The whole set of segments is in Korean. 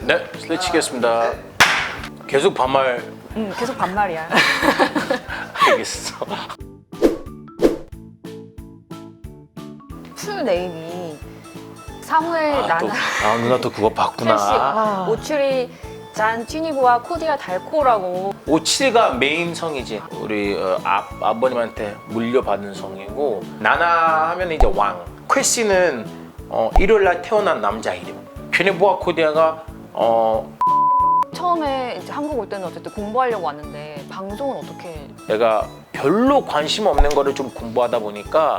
네, 슬래치겠습니다. 계속 반말 응, 계속 반말이야. 알겠어. 풀 네임이 사무엘 아, 또, 나나 아 누나 또 그거 봤구나. 씨, 오추리 잔 튜니보와 코디아 달코라고 오칠가 메인 성이지. 우리 어, 아, 아버님한테 물려받은 성이고 나나 하면 이제 왕. 퀘시는 어, 일요일 날 태어난 남자 이름. 퓨네보아 코디아가 어, 처음에 이제 한국 올 때는 어쨌든 공부하려고 왔는데 방송은 어떻게 내가 별로 관심 없는 거를 좀 공부하다 보니까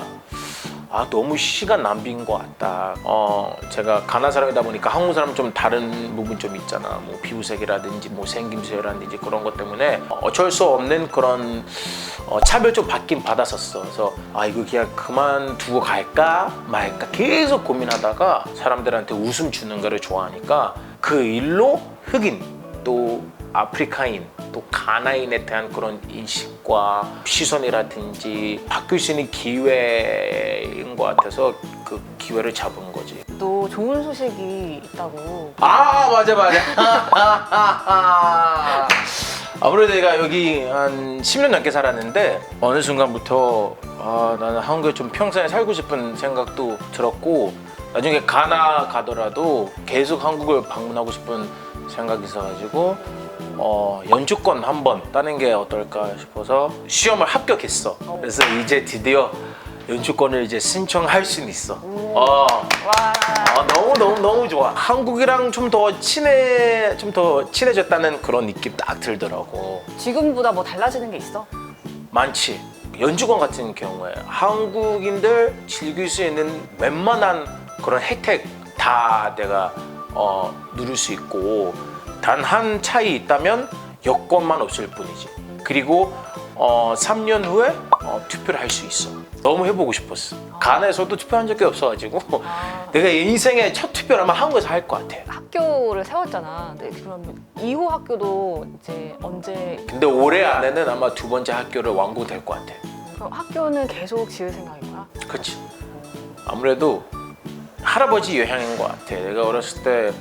아 너무 시간 낭비인 것 같다. 어 제가 가나 사람이다 보니까 한국 사람 좀 다른 부분 좀 있잖아. 뭐 피부색이라든지 뭐 생김새라든지 그런 것 때문에 어쩔 수 없는 그런 어, 차별 좀 받긴 받았었어. 그래서 아 이거 그냥 그만 두고 갈까 말까 계속 고민하다가 사람들한테 웃음 주는 거를 좋아하니까 그 일로 흑인 또 아프리카인 또 가나인에 대한 그런 인식과 시선이라든지 바뀔 수 있는 기회인 것 같아서 그 기회를 잡은 거지. 또 좋은 소식이 있다고 아 맞아 맞아. 아무래도 내가 여기 한 10년 넘게 살았는데 어느 순간부터 아, 나는 한국에 좀 평생에 살고 싶은 생각도 들었고 나중에 가나 가더라도 계속 한국을 방문하고 싶은 생각이 있어가지고 어, 연주권 한번 따는 게 어떨까 싶어서 시험을 합격했어. 그래서 이제 드디어 연주권을 이제 신청할 수는 있어. 어. 와 아, 너무 너무 너무 좋아. 한국이랑 좀 더 친해 좀 더 친해졌다는 그런 느낌 딱 들더라고. 지금보다 뭐 달라지는 게 있어? 많지. 연주관 같은 경우에 한국인들 즐길 수 있는 웬만한 그런 혜택 다 내가 어, 누릴 수 있고 단 한 차이 있다면 여권만 없을 뿐이지. 그리고 어, 3년 후에 어, 투표를 할 수 있어. 너무 해보고 싶었어. 가나에서도 투표한 적이 없어가지고 아, 내가 인생의 첫 투표를 아마 한국에서 할 것 같아. 학교를 세웠잖아. 근데 그럼 2호 학교도 이제 언제 근데 올해 안에는 아마 두 번째 학교를 완공될 것 같아. 그럼 학교는 계속 지을 생각인 거야? 그치. 아무래도 할아버지 영향인 것 같아. 내가 어렸을 때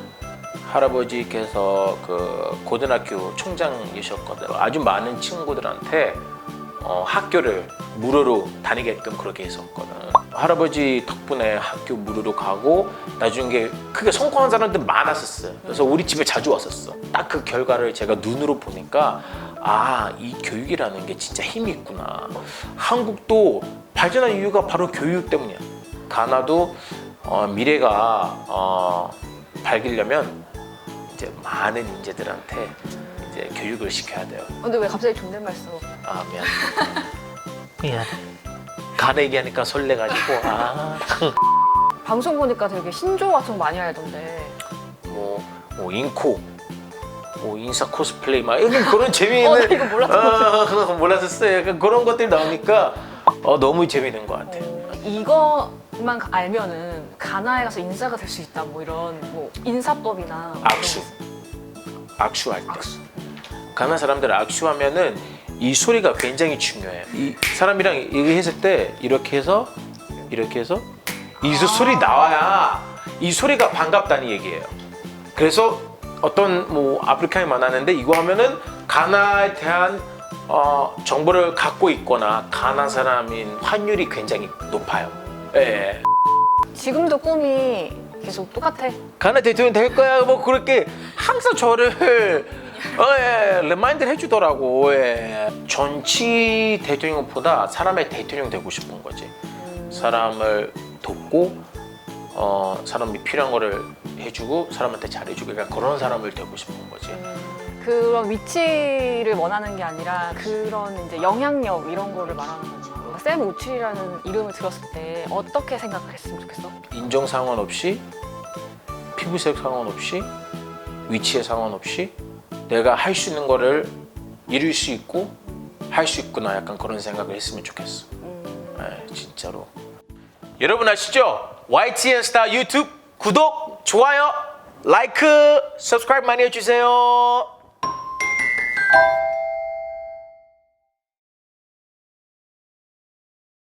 할아버지께서 그 고등학교 총장이셨거든. 아주 많은 친구들한테 어, 학교를 무료로 다니게끔 그렇게 했었거든. 할아버지 덕분에 학교 무료로 가고 나중에 크게 성공한 사람들 많았었어요. 그래서 우리 집에 자주 왔었어. 딱 그 결과를 제가 눈으로 보니까 아, 이 교육이라는 게 진짜 힘이 있구나. 한국도 발전한 이유가 바로 교육 때문이야. 가나도 어, 미래가 어, 밝으려면 이제 많은 인재들한테 이제 교육을 시켜야 돼요. 근데 왜 갑자기 존댓말 써? 아 미안. 미안. 가나 얘기하니까 설레가지고 아. 방송 보니까 되게 신조 같은 거 많이 알던데 뭐, 뭐 인코, 뭐 인사 코스플레이 막 이런 그런 어, 재미있는 나 이거 몰랐어. 어, 몰랐었어요. 약간 그런 것들이 나오니까 어, 너무 재미있는 것 같아. 어, 이거만 알면은 가나에 가서 인사가 될 수 있다 뭐 이런 뭐 인사법이나 뭐 악수. 악수할 때. 가나 사람들 악수하면은 이 소리가 굉장히 중요해. 이 사람이랑 얘기했을 때 이렇게 해서 이렇게 해서 이 소리 나와야 이 소리가 반갑다는 얘기예요. 그래서 어떤 뭐 아프리카에 만났는데 이거 하면은 가나에 대한 어, 정보를 갖고 있거나 가나 사람인 확률이 굉장히 높아요. 예. 지금도 꿈이 계속 똑같아. 가나 대통령 될 거야 뭐 그렇게 항상 저를 어, 예, 리마인드를 해주더라고 예. 정치 대통령보다 사람의 대통령 되고 싶은 거지 사람을 돕고 어, 사람이 필요한 거를 해주고 사람한테 잘해주고 그러니까 그런 사람을 되고 싶은 거지 그런 위치를 원하는 게 아니라 그런 이제 영향력 이런 거를 말하는 거죠. 샘 오출이라는 이름을 들었을 때 어떻게 생각했으면 좋겠어? 인종 상관없이 피부색 상관없이 위치에 상관없이 내가 할 수 있는 거를 이룰 수 있고 할 수 있구나 약간 그런 생각을 했으면 좋겠어 음, 네, 진짜로. 여러분 아시죠? YTN 스타 유튜브 구독, 좋아요, 라이크, 서브스크라이브 많이 해주세요.